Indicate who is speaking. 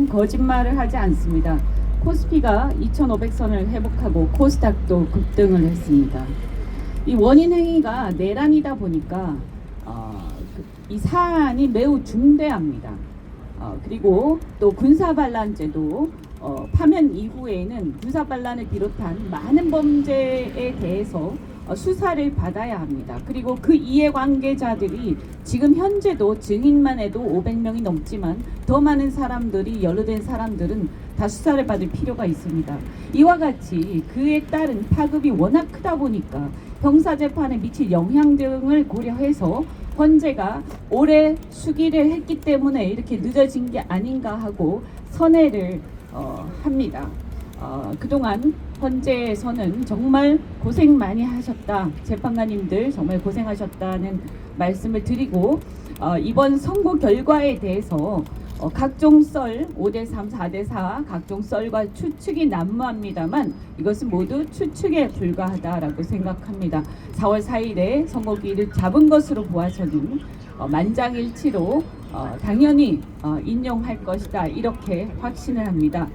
Speaker 1: 정부는 거짓말을 하지 않습니다. 코스피가 2,500선을 회복하고 코스닥도 급등을 했습니다. 이 원인 행위가 내란이다 보니까 어, 그이 사안이 매우 중대합니다. 어, 그리고 또 군사 반란죄도 어, 파면 이후에는 군사 반란을 비롯한 많은 범죄에 대해서 어, 수사를 받아야 합니다. 그리고 그 이해관계자들이 지금 현재도 증인만 해도 500명이 넘지만 더 많은 사람들이 연루된 사람들은 다 수사를 받을 필요가 있습니다. 이와 같이 그에 따른 파급이 워낙 크다 보니까 형사재판에 미칠 영향 등을 고려해서 헌재가 올해 수기를 했기 때문에 이렇게 늦어진 게 아닌가 하고 선회를 어, 합니다. 어, 그동안 헌재에서는 정말 고생 많이 하셨다. 재판관님들 정말 고생하셨다는 말씀을 드리고 어, 이번 선고 결과에 대해서 어, 각종 썰 5대 3, 4대 4 각종 썰과 추측이 난무합니다만 이것은 모두 추측에 불과하다라고 생각합니다. 4월 4일에 선고기를 잡은 것으로 보아서는 어, 만장일치로 어, 당연히 어, 인용할 것이다 이렇게 확신을 합니다.